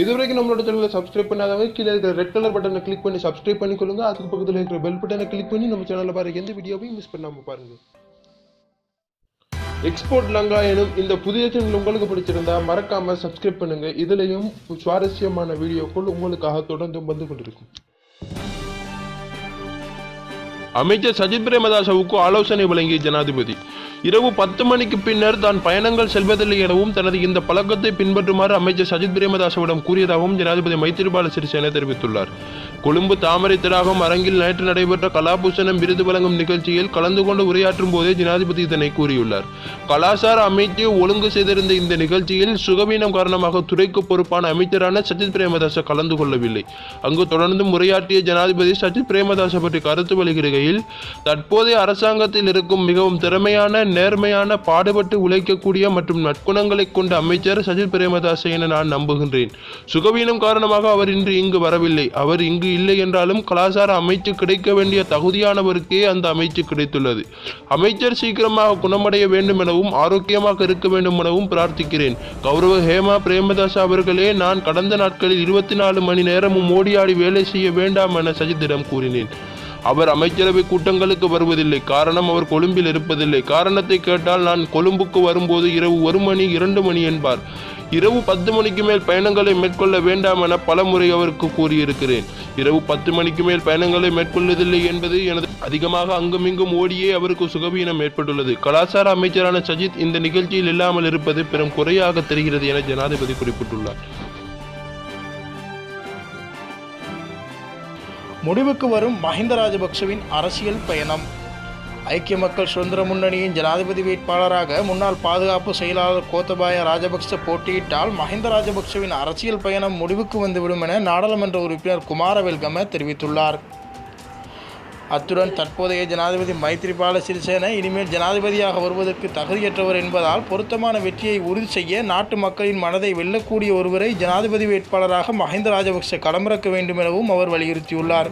இதுவரைக்கும் நம்மளோட சேனலை சப்ஸ்கிரைப் பண்ணாதவங்க கீழே இருக்கிற ரெட் கலர் பட்டனை கிளிக் பண்ணி சப்ஸ்கிரைப் பண்ணிக்கொள்ளுங்க. அதுக்கு பக்கத்தில் இருக்கிற பெல் பட்டனை கிளிக் பண்ணி நம்ம சேனலில் பாருங்க எந்த வீடியோவையும் மிஸ் பண்ணாம பாருங்க. எக்ஸ்போர்ட் லங்கா எனும் இந்த புதிய சேனல் உங்களுக்கு பிடிச்சிருந்தா மறக்காம சப்ஸ்கிரைப் பண்ணுங்க. இதுலயும் சுவாரஸ்யமான வீடியோக்கள் உங்களுக்காக தொடர்ந்து வந்து கொண்டிருக்கும். அமைச்சர் சஜித் பிரேமதாசவுக்கு ஆலோசனை வழங்கிய ஜனாதிபதி. இரவு பத்து மணிக்கு பின்னர் தான் பயணங்கள் செல்வதில்லை எனவும் தனது இந்த பழக்கத்தை பின்பற்றுமாறு அமைச்சர் சஜித் பிரேமதாசவிடம் கூறியதாகவும் ஜனாதிபதி மைத்திரிபால சிறிசேன தெரிவித்துள்ளார். கொழும்பு தாமரை திராகம் அரங்கில் நேற்று நடைபெற்ற கலாபூஷணம் விருது வழங்கும் நிகழ்ச்சியில் கலந்து கொண்டு உரையாற்றும் போதே ஜனாதிபதி இதனை கூறியுள்ளார். கலாசார அமைத்து ஒழுங்கு செய்திருந்த இந்த நிகழ்ச்சியில் சுகவீனம் காரணமாக துறைக்கு பொறுப்பான அமைச்சரான சஜித் பிரேமதாச கலந்து கொள்ளவில்லை. அங்கு தொடர்ந்து உரையாற்றிய ஜனாதிபதி சஜித் பிரேமதாச பற்றி கருத்து வெளியிடுகையில் தற்போதைய அரசாங்கத்தில் இருக்கும் மிகவும் திறமையான நேர்மையான பாடுபட்டு உழைக்கக்கூடிய மற்றும் நற்குணங்களை கொண்ட அமைச்சர் சஜித் பிரேமதாச என நான் நம்புகின்றேன். சுகவீனம் காரணமாக அவர் இன்று இங்கு வரவில்லை. அவர் இங்கு இல்லை என்றாலும் கலாசார அமைச்சு கிடைக்க வேண்டிய தகுதியானவருக்கே அந்த அமைச்சு கிடைத்துள்ளது. அமைச்சர் சீக்கிரமாக குணமடைய வேண்டும் எனவும் ஆரோக்கியமாக இருக்க வேண்டும் எனவும் பிரார்த்திக்கிறேன். கௌரவ ஹேமா பிரேமதாஸ் அவர்களே நான் கடந்த நாட்களில் இருபத்தி நாலு மணி நேரமும் ஓடியாடி வேலை செய்ய வேண்டாம் என சஜித்திடம் கூறினேன். அவர் அமைச்சரவை கூட்டங்களுக்கு வருவதில்லை. காரணம் அவர் கொழும்பில் இருப்பதில்லை. காரணத்தை கேட்டால் நான் கொழும்புக்கு வரும்போது இரவு ஒரு மணி இரண்டு மணி என்பார். இரவு பத்து மணிக்கு மேல் பயணங்களை மேற்கொள்ள வேண்டாம் என பலமுறை அவருக்கு கூறியிருக்கிறேன். இரவு பத்து மணிக்கு மேல் பயணங்களை மேற்கொள்வதில்லை என்பது எனது அதிகமாக அங்குமிங்கும் ஓடியே அவருக்கு சுகவீனம் ஏற்பட்டுள்ளது. கலாச்சார அமைச்சரான சஜித் இந்த நிகழ்ச்சியில் இல்லாமல் இருப்பது பெரும் குறையாக தெரிகிறது என ஜனாதிபதி குறிப்பிட்டுள்ளார். முடிவுக்கு வரும் மஹிந்த ராஜபக்சவின் அரசியல் பயணம். ஐக்கிய மக்கள் சுதந்திர முன்னணியின் ஜனாதிபதி வேட்பாளராக முன்னாள் பாதுகாப்பு செயலாளர் கோத்தபாய ராஜபக்ச போட்டியிட்டால் மஹிந்த ராஜபக்சவின் அரசியல் பயணம் முடிவுக்கு வந்துவிடும் என நாடாளுமன்ற உறுப்பினர் குமாரவெல்கம தெரிவித்துள்ளார். அத்துடன் தற்போதைய ஜனாதிபதி மைத்ரிபால சிறிசேன இனிமேல் ஜனாதிபதியாக வருவதற்கு தகுதியற்றவர் என்பதால் பொருத்தமான வெற்றியை உறுதி செய்ய நாட்டு மக்களின் மனதை வெல்லக்கூடிய ஒருவரை ஜனாதிபதி வேட்பாளராக மஹிந்த ராஜபக்ச களமிறக்க வேண்டும் எனவும் அவர் வலியுறுத்தியுள்ளார்.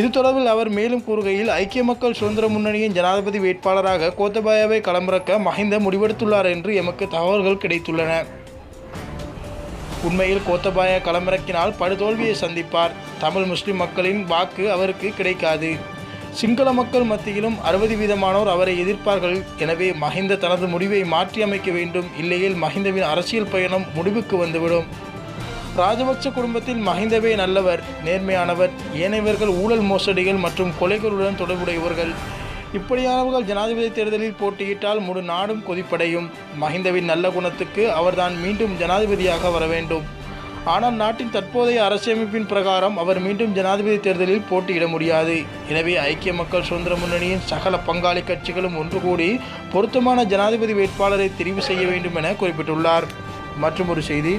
இது தொடர்பில் அவர் மேலும் கூறுகையில் ஐக்கிய மக்கள் சுதந்திர முன்னணியின் ஜனாதிபதி வேட்பாளராக கோத்தபாயாவை களமிறக்க மஹிந்த முடிவெடுத்துள்ளார் என்று எமக்கு தகவல்கள் கிடைத்துள்ளன. உண்மையில் கோத்தபாய களமிறக்கினால் படுதோல்வியை சந்திப்பார். தமிழ் முஸ்லிம் மக்களின் வாக்கு அவருக்கு கிடைக்காது. சிங்கள மக்கள் மத்தியிலும் அறுபது வீதமானோர் அவரை எதிர்ப்பார்கள். எனவே மஹிந்த தனது முடிவை மாற்றியமைக்க வேண்டும். இல்லையில் மஹிந்தவின் அரசியல் பயணம் முடிவுக்கு வந்துவிடும். ராஜபக்ச குடும்பத்தில் மஹிந்தவே நல்லவர் நேர்மையானவர் ஏனையவர்கள் ஊழல் மோசடிகள் மற்றும் கொலைகளுடன் தொடர்புடையவர்கள். இப்படியானவர்கள் ஜனாதிபதி தேர்தலில் போட்டியிட்டால் முழு நாடும் கொதிப்படையும். மஹிந்தவின் நல்ல குணத்துக்கு அவர்தான் மீண்டும் ஜனாதிபதியாக வர வேண்டும். ஆனால் நாட்டின் தற்போதைய அரசியமைப்பின் பிரகாரம் அவர் மீண்டும் ஜனாதிபதி தேர்தலில் போட்டியிட முடியாது. எனவே ஐக்கிய மக்கள் சுதந்திர முன்னணியின் சகல பங்காளி கட்சிகளும் ஒன்று கூடி பொருத்தமான ஜனாதிபதி வேட்பாளரை தெரிவு செய்ய வேண்டும் என குறிப்பிட்டுள்ளார். மற்றும் ஒரு செய்தி